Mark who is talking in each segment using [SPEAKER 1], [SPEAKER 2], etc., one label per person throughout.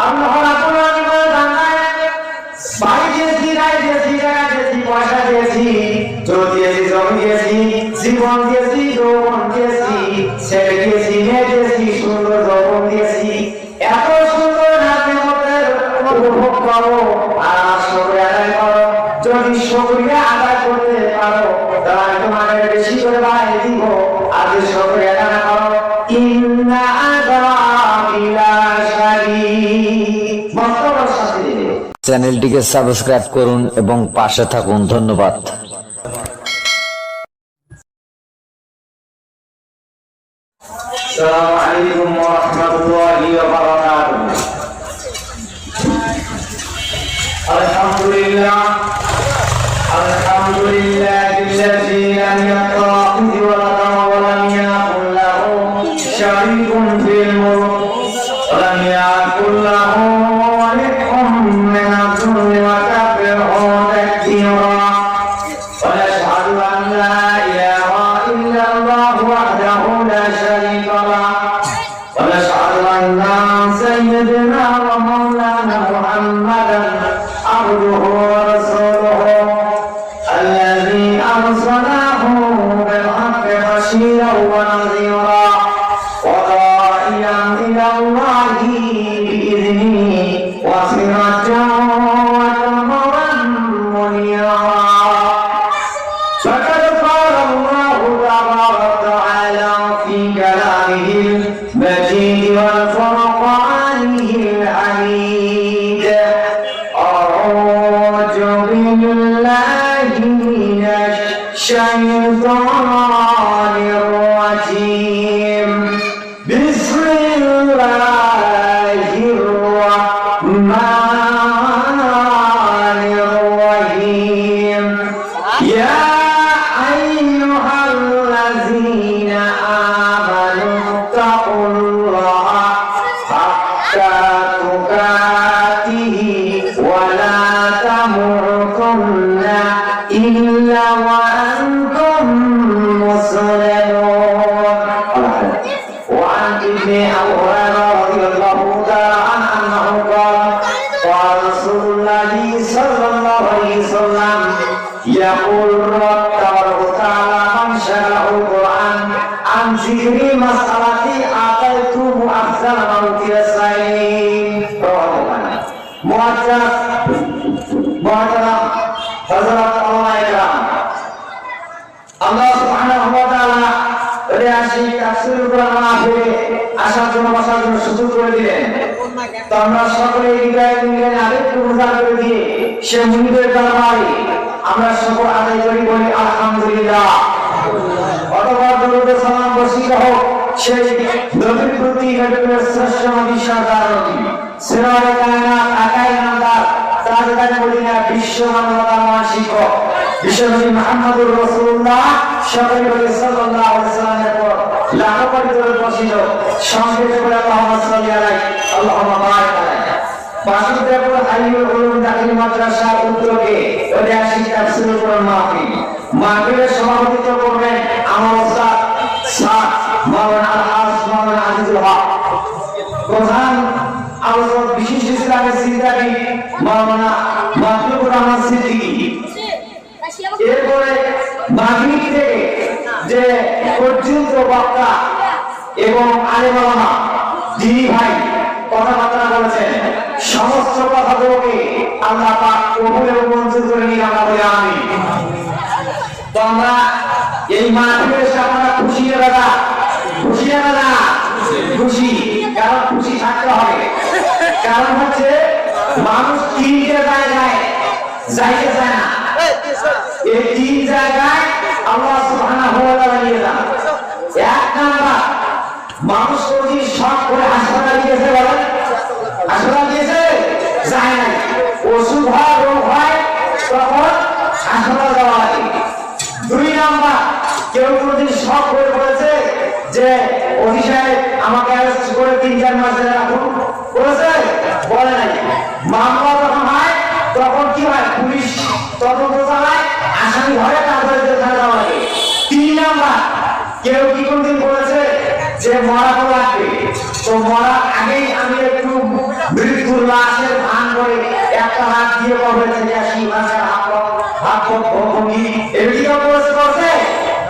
[SPEAKER 1] আল্লাহ রাব্বুল আলামিন জানায় বাড়ি দিয়েছি গাড়ি দিয়েছি, টাকা দিয়েছি, পয়সা দিয়েছি জোর দিয়েছি, জমি দিয়েছি, জীবন
[SPEAKER 2] চ্যানেলটিকে সাবস্ক্রাইব করুন এবং পাশে থাকুন ধন্যবাদ
[SPEAKER 1] السلام عليكم ورحمة الله وبركاته my عن ذكر مسألتي أعطيته أحسن موت السعيد رواه البخاري معجز معجز حضرات الله إكرام আল্লাহ সুবহানাহু ওয়া তাআলা রিয়াসি তাফসীরুল কোরআন মাহফিলে আসার জন্য বসার জন্য সুযোগ করে দিলেন তো আমরা সকলে হৃদয় মিলনে আরেকটু উজাড় করে দিয়ে সে মুনিদের দরবারে আমরা সকল আদায় করি বলি আলহামদুলিল্লাহ অতঃপর দরুদ সালাম বর্ষিত হোক, সেই নবীর প্রতি নবীর শ্রেষ্ঠ নবী সরকার সিরাজে কায়নাত আকাই নামদার তাজদার মদিনা বিশ্ব মানবতার মহাশিক্ষক বিশ্বনবী মুহাম্মদুর রাসূলুল্লাহ সকলে বলে সাল্লাল্লাহু আলাইহি সাল্লামের পর লাখো কোটি দরুদ বর্ষিত সংক্ষেপে বলে আল্লাহুম্মা সাল্লি আলাইহি, আল্লাহুম্মা বারিক বাসুদেবপুর হাইওয়ে উলুম দাখিল মাদ্রাসার উদ্যোগে আসি তাফসীরুল কোরআন মাহফিল। মাহফিলের সভাপতিত্ব করবেন আমার ওস্তাদ মাওলানা মাওলানা আজিজুল হক। প্রধান আলোচক বিশেষ ইসলামের মাওলানা রহমান এরপরে থেকে যে পর্যন্ত বক্তা এবং আলেমালামা যিনি ভাই কথাবার্তা বলেছেন, সমস্ত কথাগুলোকে আল্লাহ পাক কবুল এবং মঞ্জুর করে নিয়ে আমরা আমরা এই মাহফিলের এসে আপনারা খুশি দাদা খুশি দাদা খুশি। কারণ খুশি থাকতে হবে। কারণ হচ্ছে মানুষ তিনটে জায়গায় যাইতে চায় না। এই তিন জায়গায় আল্লাহ সুবহানাহু ওয়া তাআলা নিয়ে যান এক নাম্বার মানুষ যদি শখ করে হাসপাতাল গিয়েছে বলেন হাসপাতাল গিয়েছে যায় নাই। ওষুধ হয় রোগ হয় তখন হাসপাতাল যাওয়া লাগে দুই নাম্বার কেউ কোনদিন শখ করে বলেছে যে অফিস সাহেব আমাকে অ্যারেস্ট করে তিন চার মাস ধরে রাখুন বলেছে বলে নাই মামলা যখন হয় তখন কি হয় পুলিশ তদন্ত চালায় আসামি ধরে তারপরে জেলখানা যাওয়া তিন নাম্বার কেউ কি কোনদিন বলেছে যে মরা তো লাগবে তো মরার আগেই আমি একটু মৃত্যুর একটা হাত দিয়ে কবে থেকে আসি মাঝে হাত হাত ভঙ্গি এদিকে অবস্থা করছে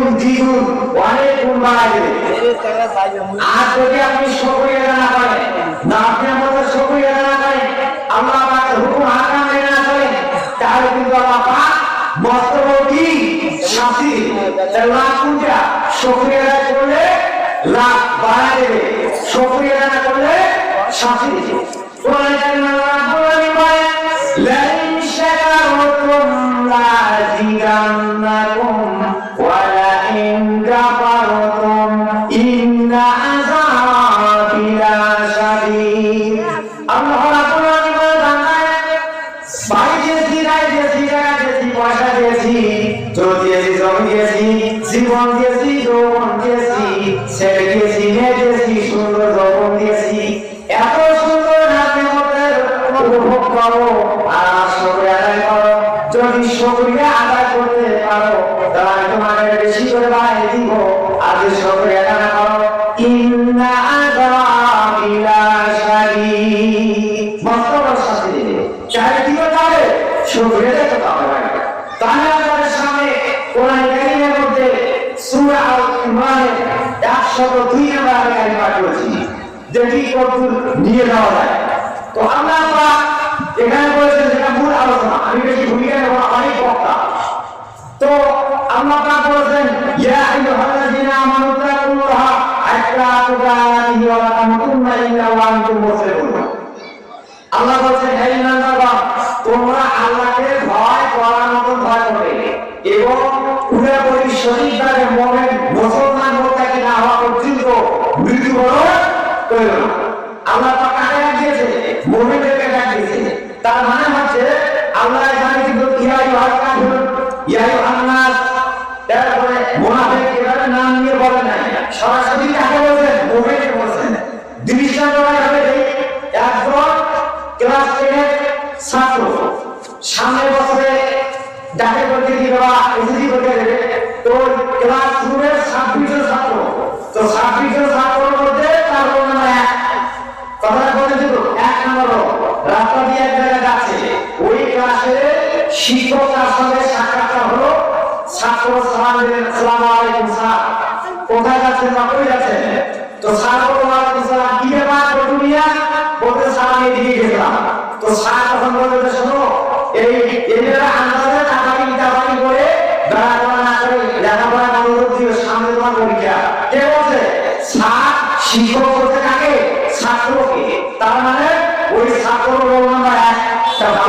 [SPEAKER 1] দ্বিগুণ দ্বিগুণ অনেক গুণ বাড়াই দেবে আর যদি আপনি শুকরিয়া না করেন না আপনি আমাদের শুকরিয়া না করেন আল্লাহ পাকের হুকুম মস্তবী শাস্তি করলে লাভ না করলে যেটি কতদূর নিয়ে যাওয়া যায়। তো আমরা পাক এখানে বলেছেন যেটা মূল আলোচনা। আমি বেশি ভূমিকা নেব অনেক বক্তা। তো আল্লাহ পাক বলেছেন, ইয়া আইয়ুহাল্লাযীনা আমানু তাকুল্লাহা, হাত্তা তুকাতিহি ওয়া লা তামুতুন্না ইল্লা ওয়া আনতুম মুসলিমুন আল্লাহ বলছেন, হে ইমানদারগণ, তোমরা আল্লাহকে ভয় করার মতন ভয় করবে এবং পুরোপুরি সঠিকভাবে মোমেন মুসলমান মোত্তাকি না হওয়া পর্যন্ত মৃত্যুবরণ করবে না আল্লাহ পাক ডাক দিয়েছে মোমেনদেরকে ডাক দিয়েছে। তার মানে হচ্ছে, আল্লাহ এখানে কিন্তু ইয়া ইউহাল কাফিরুন শিক্ষক তার সঙ্গে সাক্ষাৎকার হলো ছাত্র সালাম তো স্যার শোনো, এই এদের আন্দাজে টাকাটি টাকাটি করে করে লেখাপড়া মনোযোগ দিয়ে সামনে তোমার পরীক্ষা। বলছে? স্যার, শিক্ষক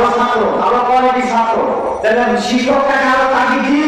[SPEAKER 1] ভালো ছাত্র ভালো কোয়ালিটির ছাত্র শিক্ষক তাকে আরও তাকে দিয়ে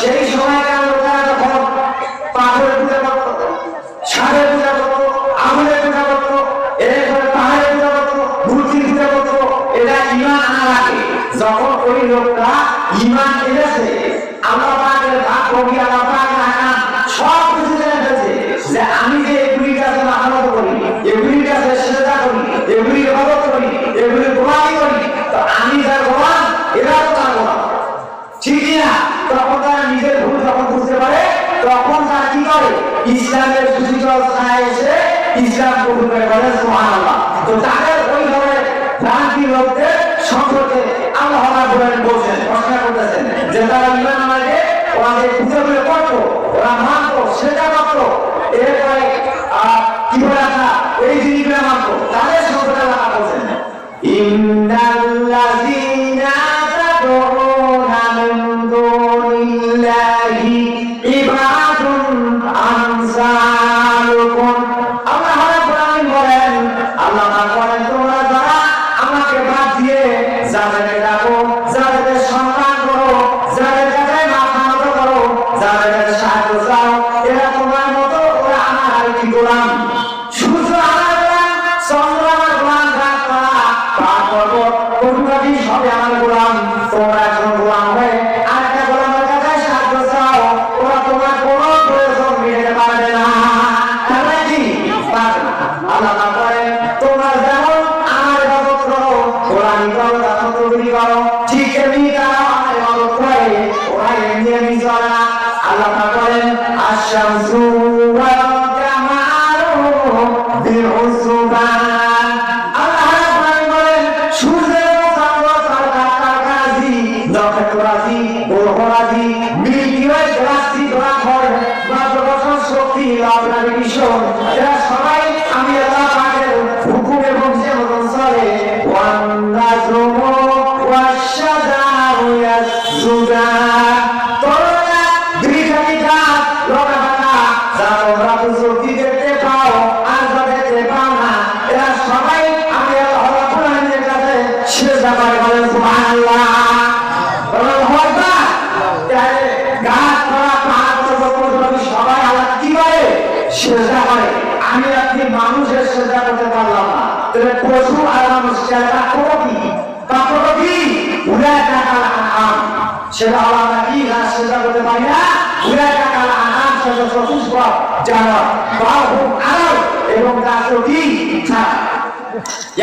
[SPEAKER 1] সেই লোকেরা যখন পাথরের পূজা করত, ছাদের পূজা করত আমলের পূজা করত পাহাড়ের পূজা করত, মূর্তির পূজা করত এটা ইমান আনা লাগে যখন ওই লোকটা ইমান এনেছে, আল্লাহ পাকের ভাগ কবি সব কিছু জেনে যে আমি যে ইসলামের সুচিকর এসে ইসলাম কবুল করে বলেন তো তাদের ওই ধরে ভ্রান্তি লোকদের সম্পর্কে আবহাওয়া করেন বলছেন, প্রশ্ন করতেছেন যে তারা ইমান আগে ওনাদের পুজো করে করতো, ওরা মানতো, সেটা মানতো। এরপরে কি করে আসা এই জিনিসগুলো মানতো। তাদের সম্পর্কে আল্লাহ বলছেন ইন্দাল্লাযিনা তাকুম সতীশ বা জানা বা হুম আরাম এবং তার প্রতি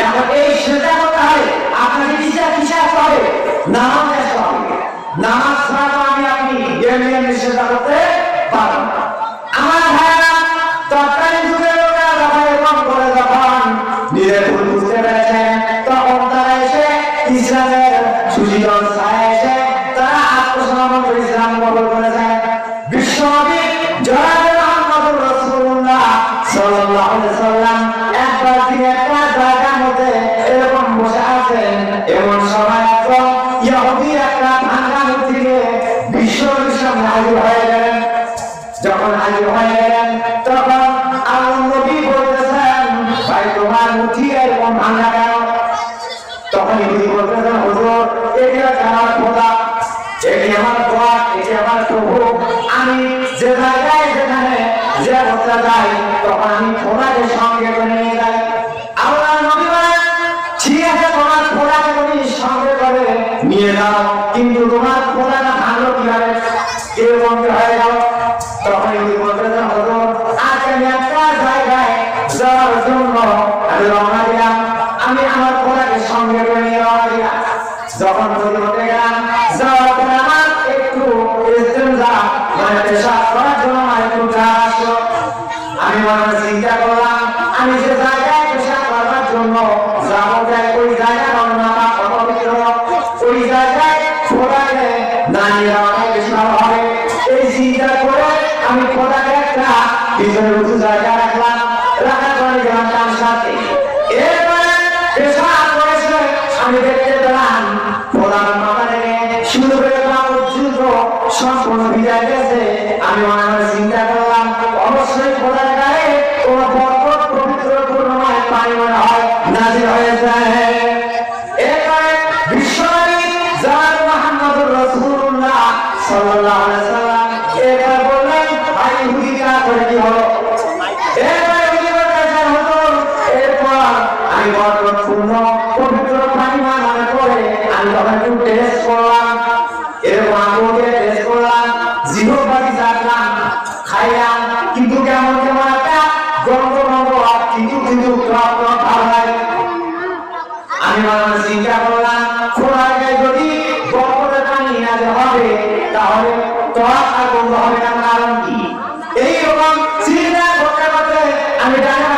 [SPEAKER 1] এখন এই সেটা কথায় আপনাকে হিসাব হিসাব পাবে নামাজ নামাজ ছাড়া আমি আপনি জ্ঞানী করতে পারেন হাজির হয়ে গেলেন। যখন হাজির হয়ে গেলেন যখন তৈরি হতে একটু আমি মনে চিন্তা করলাম नाजिल होता है নামাজ আর বন্ধ এইরকম চিন্তা করতে করতে আমি জানি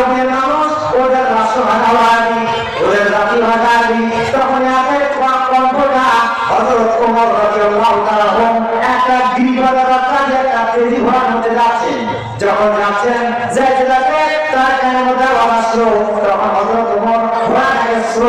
[SPEAKER 1] আরবের মানুষ, ওদের রাষ্ট্রভাষা ওদের জাতি ভাষা আরবি তখন কণ্ঠটা হজরত ওমর রাদিয়াল্লাহু তাআলা একটা গিরিবাজার রাস্তায় একটা তেজি ঘোড়ার মধ্যে যাচ্ছেন। যখন যাচ্ছেন, যাইতে তার কানে মধ্যে আসলো, তখন হজরত ওমর ঘোড়াটাকে স্লো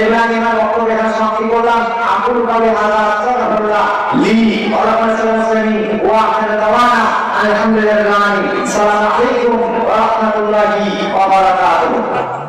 [SPEAKER 1] এবার আমার বক্তব্য এখানে সমাপ্তি করলাম। আকুল কালে হাজা আস্তাগফিরুল্লাহ লি ওয়া রাহমাতুল্লাহি ওয়া আখির দাওয়ানা, আলহামদুলিল্লাহি আসসালামু আলাইকুম ওয়া রাহমাতুল্লাহি ওয়া বারাকাতুহু।